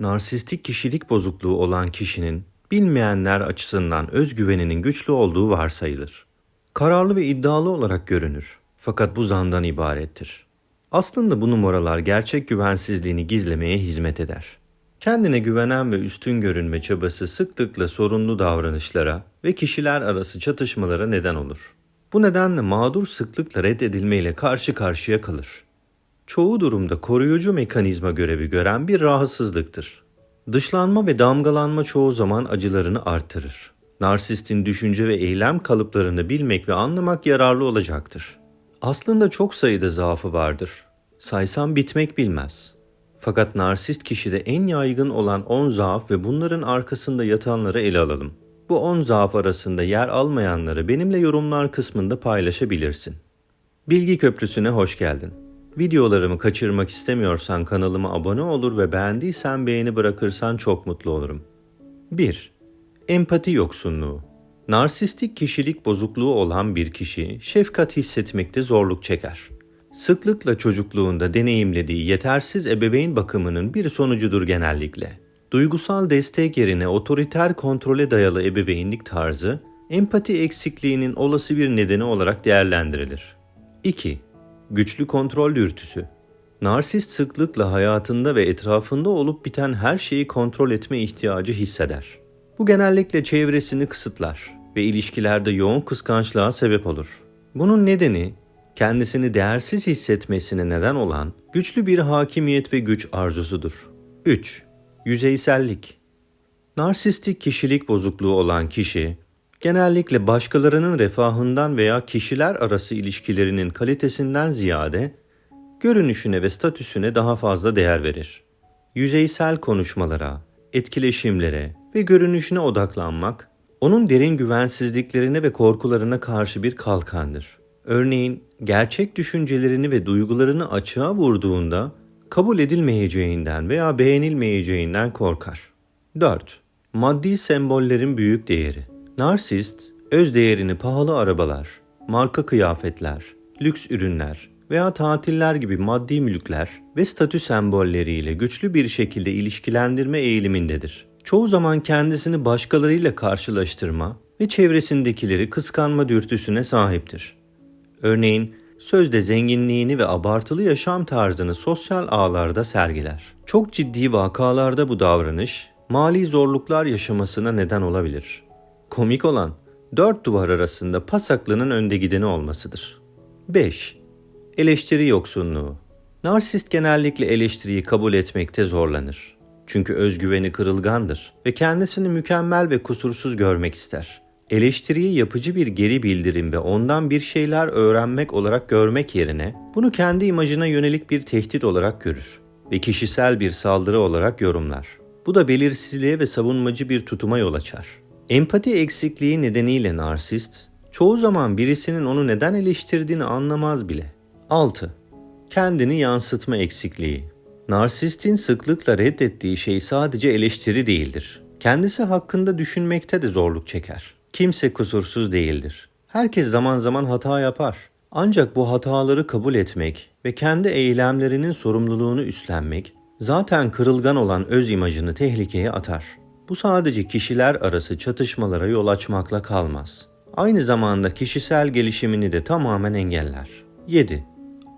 Narsistik kişilik bozukluğu olan kişinin bilmeyenler açısından özgüveninin güçlü olduğu varsayılır. Kararlı ve iddialı olarak görünür. Fakat bu zandan ibarettir. Aslında bu numaralar gerçek güvensizliğini gizlemeye hizmet eder. Kendine güvenen ve üstün görünme çabası sıklıkla sorunlu davranışlara ve kişiler arası çatışmalara neden olur. Bu nedenle mağdur sıklıkla reddedilmeyle karşı karşıya kalır. Çoğu durumda koruyucu mekanizma görevi gören bir rahatsızlıktır. Dışlanma ve damgalanma çoğu zaman acılarını artırır. Narsistin düşünce ve eylem kalıplarını bilmek ve anlamak yararlı olacaktır. Aslında çok sayıda zaafı vardır. Saysam bitmek bilmez. Fakat narsist kişide en yaygın olan 10 zaaf ve bunların arkasında yatanları ele alalım. Bu 10 zaaf arasında yer almayanları benimle yorumlar kısmında paylaşabilirsin. Bilgi Köprüsü'ne hoş geldin. Videolarımı kaçırmak istemiyorsan kanalıma abone olur ve beğendiysen beğeni bırakırsan çok mutlu olurum. 1. Empati yoksunluğu. Narsistik kişilik bozukluğu olan bir kişi şefkat hissetmekte zorluk çeker. Sıklıkla çocukluğunda deneyimlediği yetersiz ebeveyn bakımının bir sonucudur genellikle. Duygusal destek yerine otoriter kontrole dayalı ebeveynlik tarzı, empati eksikliğinin olası bir nedeni olarak değerlendirilir. 2. Güçlü kontrol dürtüsü. Narsist sıklıkla hayatında ve etrafında olup biten her şeyi kontrol etme ihtiyacı hisseder. Bu genellikle çevresini kısıtlar ve ilişkilerde yoğun kıskançlığa sebep olur. Bunun nedeni kendisini değersiz hissetmesine neden olan güçlü bir hakimiyet ve güç arzusudur. 3. Yüzeysellik. Narsistik kişilik bozukluğu olan kişi genellikle başkalarının refahından veya kişiler arası ilişkilerinin kalitesinden ziyade görünüşüne ve statüsüne daha fazla değer verir. Yüzeysel konuşmalara, etkileşimlere ve görünüşüne odaklanmak onun derin güvensizliklerine ve korkularına karşı bir kalkandır. Örneğin gerçek düşüncelerini ve duygularını açığa vurduğunda kabul edilmeyeceğinden veya beğenilmeyeceğinden korkar. 4. Maddi sembollerin büyük değeri. Narsist, öz değerini pahalı arabalar, marka kıyafetler, lüks ürünler veya tatiller gibi maddi mülkler ve statü sembolleriyle güçlü bir şekilde ilişkilendirme eğilimindedir. Çoğu zaman kendisini başkalarıyla karşılaştırma ve çevresindekileri kıskanma dürtüsüne sahiptir. Örneğin sözde zenginliğini ve abartılı yaşam tarzını sosyal ağlarda sergiler. Çok ciddi vakalarda bu davranış mali zorluklar yaşamasına neden olabilir. Komik olan dört duvar arasında pasaklının önde gideni olmasıdır. 5. Eleştiri yoksunluğu. Narsist genellikle eleştiriyi kabul etmekte zorlanır. Çünkü özgüveni kırılgandır ve kendisini mükemmel ve kusursuz görmek ister. Eleştiriyi yapıcı bir geri bildirim ve ondan bir şeyler öğrenmek olarak görmek yerine bunu kendi imajına yönelik bir tehdit olarak görür ve kişisel bir saldırı olarak yorumlar. Bu da belirsizliğe ve savunmacı bir tutuma yol açar. Empati eksikliği nedeniyle narsist, çoğu zaman birisinin onu neden eleştirdiğini anlamaz bile. 6. Kendini yansıtma eksikliği. Narsistin sıklıkla reddettiği şey sadece eleştiri değildir. Kendisi hakkında düşünmekte de zorluk çeker. Kimse kusursuz değildir. Herkes zaman zaman hata yapar. Ancak bu hataları kabul etmek ve kendi eylemlerinin sorumluluğunu üstlenmek zaten kırılgan olan öz imajını tehlikeye atar. Bu sadece kişiler arası çatışmalara yol açmakla kalmaz. Aynı zamanda kişisel gelişimini de tamamen engeller. 7.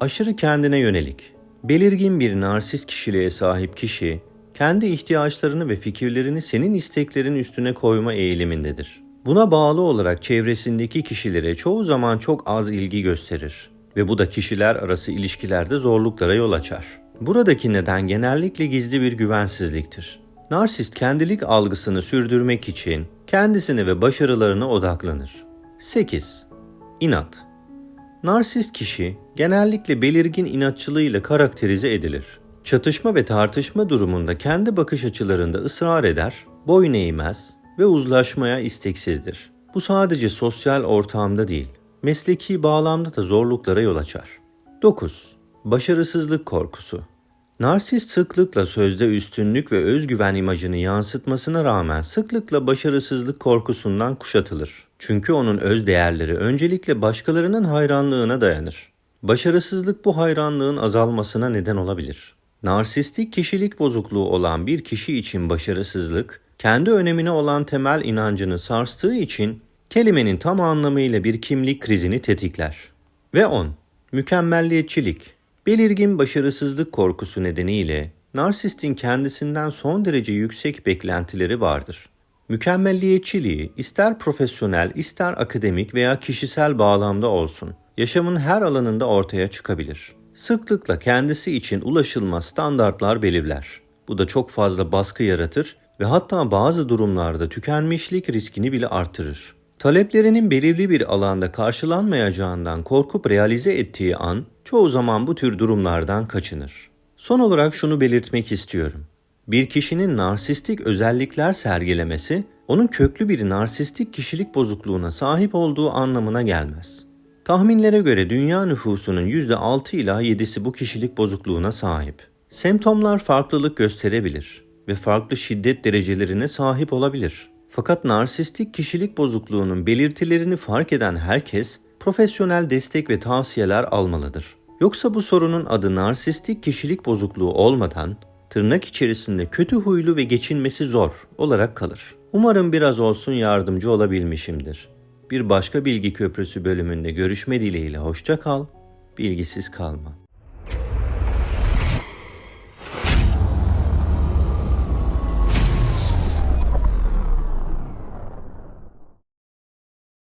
Aşırı kendine yönelik. Belirgin bir narsist kişiliğe sahip kişi, kendi ihtiyaçlarını ve fikirlerini senin isteklerin üstüne koyma eğilimindedir. Buna bağlı olarak çevresindeki kişilere çoğu zaman çok az ilgi gösterir ve bu da kişiler arası ilişkilerde zorluklara yol açar. Buradaki neden genellikle gizli bir güvensizliktir. Narsist kendilik algısını sürdürmek için kendisine ve başarılarına odaklanır. 8. İnat Narsist kişi genellikle belirgin inatçılığıyla karakterize edilir. Çatışma ve tartışma durumunda kendi bakış açılarında ısrar eder, boyun eğmez ve uzlaşmaya isteksizdir. Bu sadece sosyal ortamda değil, mesleki bağlamda da zorluklara yol açar. 9. Başarısızlık korkusu Narsist sıklıkla sözde üstünlük ve özgüven imajını yansıtmasına rağmen sıklıkla başarısızlık korkusundan kuşatılır. Çünkü onun öz değerleri öncelikle başkalarının hayranlığına dayanır. Başarısızlık bu hayranlığın azalmasına neden olabilir. Narsistik kişilik bozukluğu olan bir kişi için başarısızlık, kendi önemine olan temel inancını sarstığı için kelimenin tam anlamıyla bir kimlik krizini tetikler. Ve 10. Mükemmelliyetçilik. Belirgin başarısızlık korkusu nedeniyle narsistin kendisinden son derece yüksek beklentileri vardır. Mükemmelliyetçiliği ister profesyonel, ister akademik veya kişisel bağlamda olsun, yaşamın her alanında ortaya çıkabilir. Sıklıkla kendisi için ulaşılmaz standartlar belirler. Bu da çok fazla baskı yaratır ve hatta bazı durumlarda tükenmişlik riskini bile artırır. Taleplerinin belirli bir alanda karşılanmayacağından korkup realize ettiği an çoğu zaman bu tür durumlardan kaçınır. Son olarak şunu belirtmek istiyorum. Bir kişinin narsistik özellikler sergilemesi onun köklü bir narsistik kişilik bozukluğuna sahip olduğu anlamına gelmez. Tahminlere göre dünya nüfusunun %6 ila 7'si bu kişilik bozukluğuna sahip. Semptomlar farklılık gösterebilir ve farklı şiddet derecelerine sahip olabilir. Fakat narsistik kişilik bozukluğunun belirtilerini fark eden herkes profesyonel destek ve tavsiyeler almalıdır. Yoksa bu sorunun adı narsistik kişilik bozukluğu olmadan tırnak içerisinde kötü huylu ve geçinmesi zor olarak kalır. Umarım biraz olsun yardımcı olabilmişimdir. Bir başka bilgi köprüsü bölümünde görüşme dileğiyle hoşça kal, bilgisiz kalma.